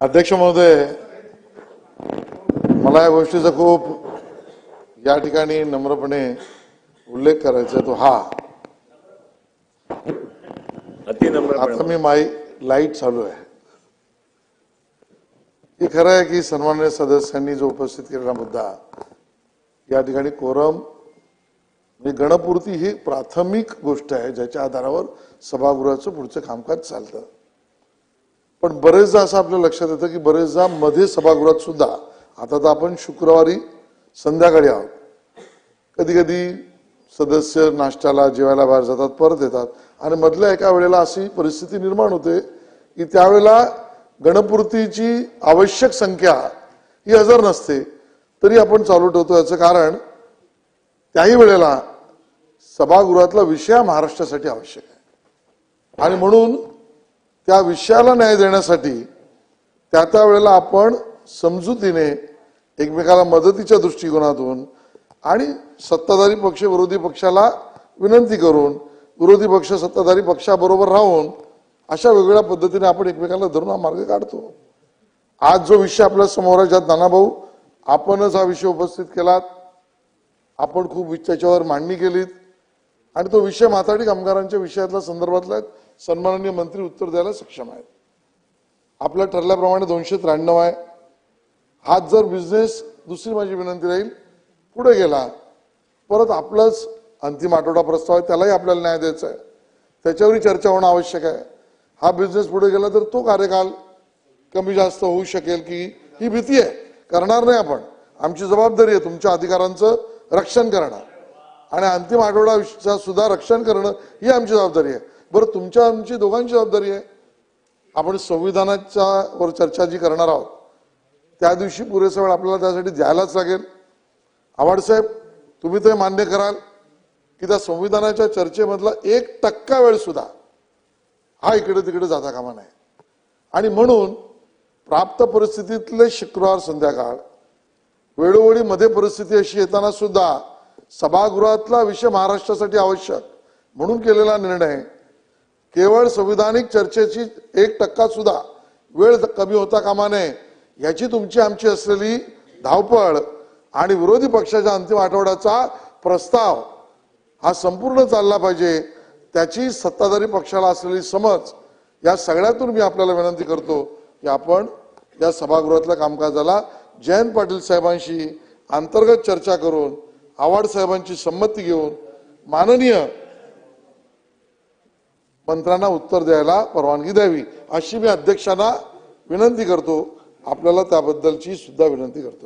अध्यक्ष महोदय मला या गोष्टीचा खूप या ठिकाणी नम्रपणे उल्लेख करायचा तो हा. आता मी माई लाइट चालू आहे. हे खरं आहे की सन्मान्य सदस्यांनी जो उपस्थित केलेला मुद्दा या ठिकाणी कोरम म्हणजे गणपूर्ती ही प्राथमिक गोष्ट आहे ज्याच्या आधारावर सभागृहाचं पुढचं कामकाज चालतं. पण बरेचदा असं आपल्या लक्षात येतं की बरेचदा मध्ये सभागृहात सुद्धा आता तर आपण शुक्रवारी संध्याकाळी आहोत. कधी कधी सदस्य नाश्त्याला जेवायला बाहेर जातात परत येतात. आणि मधल्या एका वेळेला अशी परिस्थिती निर्माण होते की त्यावेळेला गणपूर्तीची आवश्यक संख्या ही हजर नसते. तरी आपण चालू ठेवतो याचं कारण त्याही वेळेला सभागृहातला विषय महाराष्ट्रासाठी आवश्यक आहे. आणि म्हणून त्या विषयाला न्याय देण्यासाठी त्या त्या वेळेला आपण समजुतीने एकमेकाला मदतीच्या दृष्टिकोनातून आणि सत्ताधारी पक्ष विरोधी पक्षाला विनंती करून विरोधी पक्ष सत्ताधारी पक्षाबरोबर राहून अशा वेगवेगळ्या पद्धतीने आपण एकमेकाला धरून हा मार्ग काढतो. आज जो विषय आपल्यासमोर आहे ज्यात नानाभाऊ आपणच हा विषय उपस्थित केलात. आपण खूप त्याच्यावर मांडणी केलीत. आणि तो विषय माथाडी कामगारांच्या विषयातला संदर्भातला आहे. सन्माननीय मंत्री उत्तर द्यायला सक्षम आहेत. आपलं ठरल्याप्रमाणे दोनशे त्र्याण्णव आहे. हाच जर बिझनेस दुसरी माझी विनंती राहील पुढे गेला परत आपलाच अंतिम आठवडा प्रस्ताव आहे त्यालाही आपल्याला न्याय द्यायचा आहे. त्याच्यावरही चर्चा होणं आवश्यक आहे. हा बिझनेस पुढे गेला तर तो कार्यकाल कमी जास्त होऊ शकेल की ही भीती आहे. करणार नाही आपण. आमची जबाबदारी आहे तुमच्या अधिकारांचं रक्षण करणं. आणि अंतिम आठवडा सुद्धा रक्षण करणं ही आमची जबाबदारी आहे. बरं तुमच्या आमची दोघांची जबाबदारी आहे. आपण संविधानाच्या वर चर्चा जी करणार आहोत त्या दिवशी पुरेसा वेळ आपल्याला त्यासाठी द्यायलाच लागेल. आवाडसाहेब तुम्ही ते मान्य कराल की त्या संविधानाच्या चर्चेमधला एक टक्का वेळ सुद्धा हा इकडे तिकडे जाता कामा नाही आणि म्हणून प्राप्त परिस्थितीतले शुक्रवार संध्याकाळ वेळोवेळी मध्ये परिस्थिती अशी येताना सुद्धा सभागृहातला विषय महाराष्ट्रासाठी आवश्यक म्हणून केलेला निर्णय केवळ संविधानिक चर्चेची एक टक्का सुद्धा वेळ कमी होता कामा नये याची तुमची आमची असलेली धावपळ आणि विरोधी पक्षाच्या अंतिम आठवड्याचा प्रस्ताव हा संपूर्ण चालला पाहिजे त्याची सत्ताधारी पक्षाला असलेली समज या सगळ्यातून मी आपल्याला विनंती करतो की आपण या सभागृहातल्या कामकाजाला जयंत पाटील साहेबांशी अंतर्गत चर्चा करून आव्हाड साहेबांची संमती घेऊन माननीय मंत्र्यांना उत्तर द्यायला परवानगी द्यावी अशी मी अध्यक्षांना विनंती करतो. आपल्याला त्याबद्दलची सुद्धा विनंती करतो.